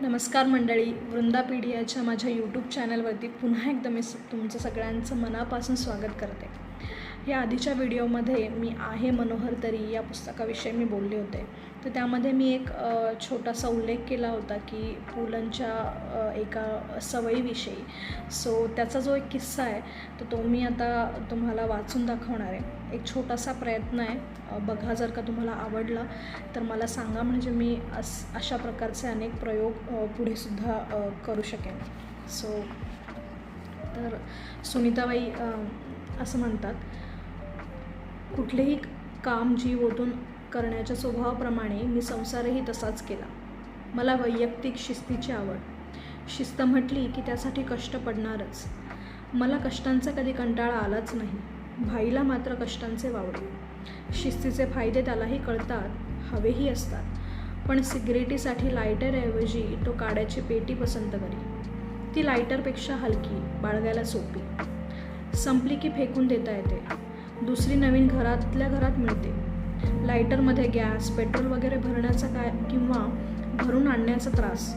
नमस्कार मंडळी वृंदा पीडियाच्या माझ्या यूट्यूब चॅनलवरती पुन्हा एकदा मी तुमचं सगळ्यांचं मनापासून स्वागत करते. या आधीच्या व्हिडिओमध्ये मी आहे मनोहर तरी या पुस्तकाविषयी मी बोलले होते. तर त्यामध्ये मी एक छोटासा उल्लेख केला होता की पुलंच्या एका सवयीविषयी. सो त्याचा जो एक किस्सा आहे तर तो मी आता तुम्हाला वाचून दाखवणार आहे. एक छोटासा प्रयत्न आहे. बघा जर का तुम्हाला आवडला तर मला सांगा म्हणजे मी अस अशा प्रकारचे अनेक प्रयोग पुढेसुद्धा करू शकेन. सो तर सुनीताबाई असं म्हणतात कुठलेही काम जीव ओतून करण्याच्या स्वभावाप्रमाणे मी संसारही तसाच केला. मला वैयक्तिक शिस्तीची आवड. शिस्त म्हटली की त्यासाठी कष्ट पडणारच. मला कष्टांचा कधी कंटाळा आलाच नाही. भाईला मात्र कष्टांचे वावडे. शिस्तीचे फायदे त्यालाही कळतात हवेही असतात. पण सिगरेटीसाठी लायटरऐवजी तो काड्याची पेटी पसंत करी. ती लायटरपेक्षा हलकी बाळगायला सोपी. संपली की फेकून देता येते. दुसरी नवीन घरातल्या घरात मिळते. लायटरमध्ये गॅस पेट्रोल वगैरे भरण्याचा काय किंवा भरून आणण्याचा त्रास.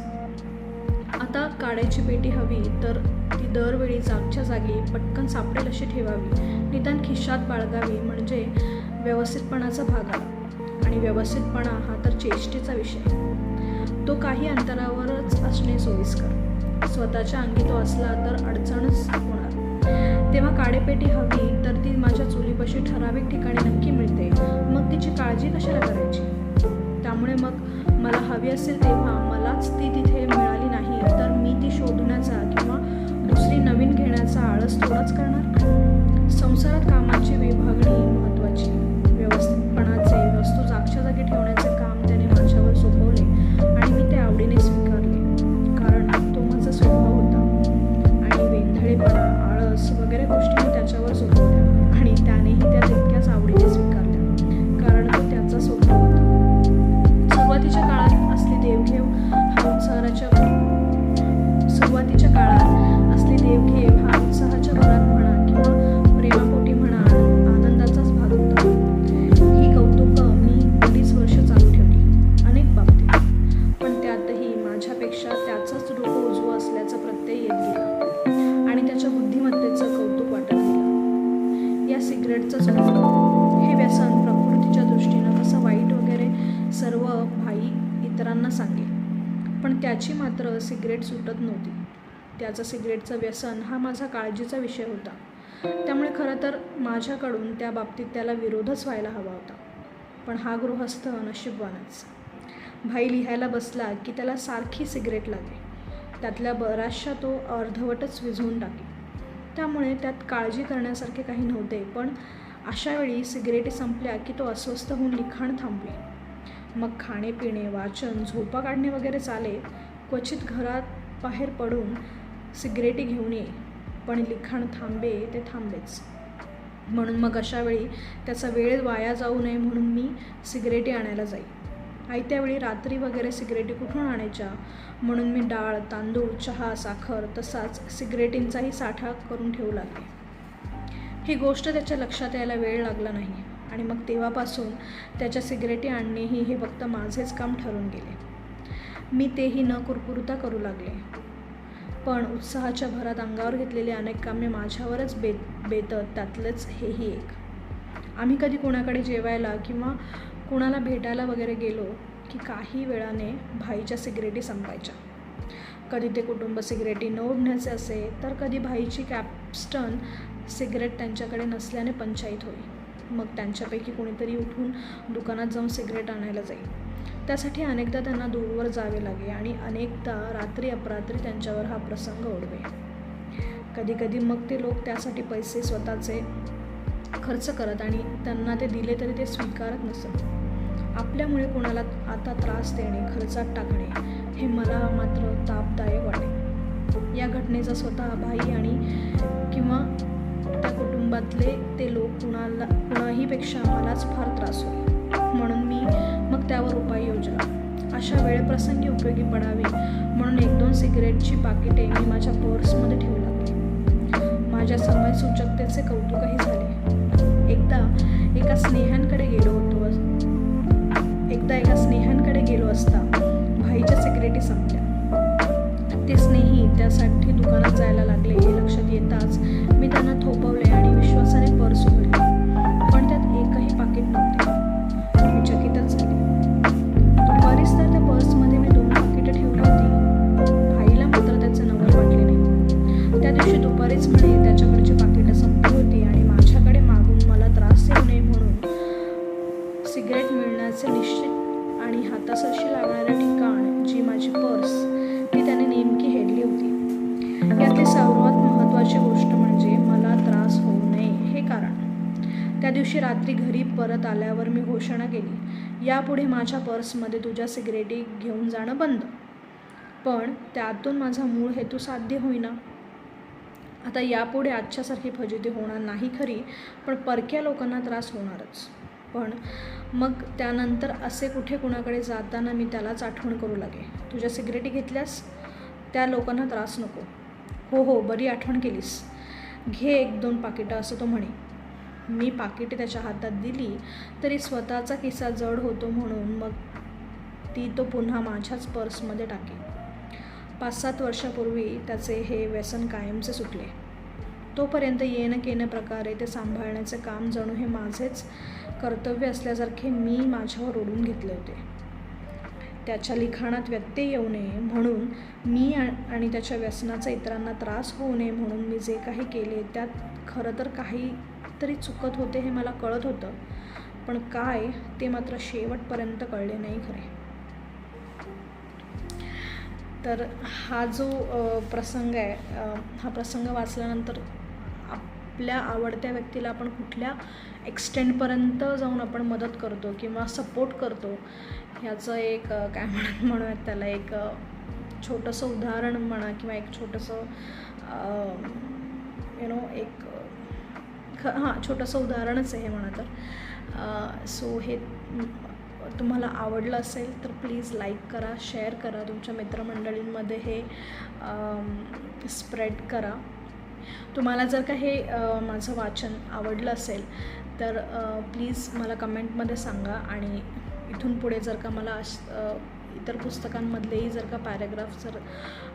आता काड्याची पेटी हवी तर ती दरवेळी जागच्या जागी पटकन सापडेल अशी ठेवावी. निदान खिशात बाळगावी म्हणजे व्यवस्थितपणाचा भाग आहे आणि व्यवस्थितपणा हा तर चेष्टेचा विषय. तो काही अंतरावरच असणे सोयीस्कर. स्वतःच्या अंगी तो असला तर अडचणच होणार तेव्हा काडेपेटी हवी तर ती माझ्या चुलीपाशी ठराविक ठिकाणी नक्की मिळते. मग तिची काळजी कशाला करायची? त्यामुळे मग मला हवी असेल तेव्हा मलाच ती तिथे मिळाली नाही तर मी ती शोधण्याचा किंवा दुसरी नवीन घेण्याचा आळस थोडाच करणार? संसारात कामाची विभागणी हे व्यसन प्रकृतीच्या दृष्टीनं कसं वाईट वगैरे सर्व भाई इतरांना सांगे पण त्याची मात्र सिगरेट सुटत नव्हती. त्याचं सिगरेटचं व्यसन हा माझा काळजीचा विषय होता. त्यामुळे खरं तर माझ्याकडून त्या बाबतीत त्याला विरोधच व्हायला हवा होता. पण हा गृहस्थ नशीबवानच. भाई लिहायला बसला की त्याला सारखी सिगरेट लागे त्यातल्या बऱ्याचशा तो अर्धवटच विझवून टाके त्यामुळे त्यात काळजी करण्यासारखे काही नव्हते पण अशावेळी सिगरेटी संपल्या की तो अस्वस्थ होऊन लिखाण थांबले. मग खाणे पिणे वाचन झोपा काढणे वगैरे चाले. क्वचित घरात बाहेर पडून सिगरेटी घेऊन ये पण लिखाण थांबे ते थांबेच. म्हणून मग अशावेळी त्याचा वेळ वाया जाऊ नये म्हणून मी सिगरेटी आणायला जाई. आयत्यावेळी रात्री वगैरे सिगरेटी कुठून आणायच्या? म्हणून मी डाळ तांदूळ चहा साखर तसाच सिगरेटींचाही साठा करून ठेवू लागले. ही गोष्ट त्याच्या लक्षात यायला वेळ लागला नाही. आणि मग तेव्हापासून त्याच्या सिगरेटी आणणेही हे फक्त माझेच काम ठरून गेले. मी तेही न कुरकुरता करू लागले. पण उत्साहाच्या भरात अंगावर घेतलेली अनेक कामे माझ्यावरच बेत बेतत त्यातलंच हेही एक. आम्ही कधी कोणाकडे जेवायला किंवा कुणाला भेटायला वगैरे गेलो की काही वेळाने भाईच्या सिगरेटी संपायच्या. कधी ते कुटुंब सिगरेटी न ओढण्याचे असे तर कधी भाईची कॅप्स्टन सिगरेट त्यांच्याकडे नसल्याने पंचायत होईल. मग त्यांच्यापैकी कोणीतरी उठून दुकानात जाऊन सिगरेट आणायला जाईल. त्यासाठी अनेकदा त्यांना दूरवर जावे लागे आणि अनेकदा रात्री अपरात्री त्यांच्यावर हा प्रसंग ओढवे. कधीकधी मग ते लोक त्यासाठी पैसे स्वतःचे खर्च करत आणि त्यांना ते दिले तरी ते स्वीकारत नसत. आपल्यामुळे कोणाला आता त्रास देणे खर्चात टाकणे हे मला मात्र तापदायक वाटे. या घटनेचा स्वतः भाई आणि किंवा त्या कुटुंबातले ते लोक कुणाला कुणाहीपेक्षा मलाच फार त्रास होईल म्हणून मी मग त्यावर उपाय योजला अशा वेळप्रसंगी उपयोगी पडावी म्हणून एक दोन सिगरेटची पाकिटे मी माझ्या पर्समध्ये ठेवू लागले. माझ्या समयसूचकतेचे कौतुकही झाले. त्या दिवशी रात्री घरी परत आल्यावर मी घोषणा केली यापुढे माझ्या पर्समध्ये तुझ्या सिगरेटी घेऊन जाणं बंद. पण त्यातून माझा मूळ हेतू साध्य होईना. आता यापुढे आजच्यासारखी फजिती होणार नाही खरी पण परक्या लोकांना त्रास होणारच. पण मग त्यानंतर असे कुठे कुणाकडे जाताना मी त्यालाच आठवण करू लागे. तुझ्या सिगरेटी घेतल्यास त्या लोकांना त्रास नको. हो हो बरी आठवण केलीस. घे एक दोन पाकिटं असं तो म्हणे. मी पाकिटे त्याच्या हातात दिली तरी स्वतःचा किस्सा जड होतो म्हणून मग ती तो पुन्हा माझ्याच पर्समध्ये टाके. पाच सात वर्षापूर्वी त्याचे हे व्यसन कायमचे सुटले. तोपर्यंत येणं केणं प्रकारे ते सांभाळण्याचे काम जणू हे माझेच कर्तव्य असल्यासारखे मी माझ्यावर ओढून घेतले होते. त्याच्या लिखाणात व्यत्यय येऊ नये म्हणून मी आणि त्याच्या व्यसनाचा इतरांना त्रास होऊ नये म्हणून मी जे काही केले त्यात खरं तर काही काहीतरी चुकत होते हे मला कळत होतं पण काय ते मात्र शेवटपर्यंत कळले नाही खरे. तर हा जो प्रसंग आहे हा प्रसंग वाचल्यानंतर आपल्या आवडत्या व्यक्तीला आपण कुठल्या एक्सटेंडपर्यंत जाऊन आपण मदत करतो किंवा सपोर्ट करतो ह्याचं एक काय म्हणत म्हणूयात त्याला एक छोटंसं उदाहरण म्हणा किंवा एक छोटंसं यु नो एक अ, ख हां छोटंसं उदाहरणच आहे हे म्हणा तर. सो हे तुम्हाला आवडलं असेल तर प्लीज लाईक करा शेअर करा. तुमच्या मित्रमंडळींमध्ये हे स्प्रेड करा. तुम्हाला जर का हे माझं वाचन आवडलं असेल तर प्लीज मला कमेंटमध्ये सांगा आणि इथून पुढे जर का मला इतर पुस्तकांमधलेही जर का पॅरेग्राफ जर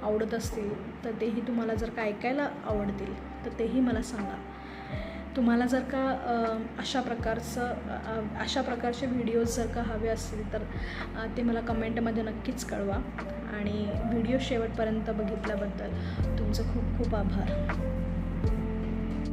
आवडत असतील तर तेही तुम्हाला जर का ऐकायला आवडतील तर तेही मला सांगा. तुम्हाला जर का अशा प्रकारचं अशा प्रकारचे व्हिडिओज जर का हवे असतील तर ते मला कमेंटमध्ये नक्कीच कळवा. आणि व्हिडिओ शेवटपर्यंत बघितल्याबद्दल तुमचं खूप खूप आभार.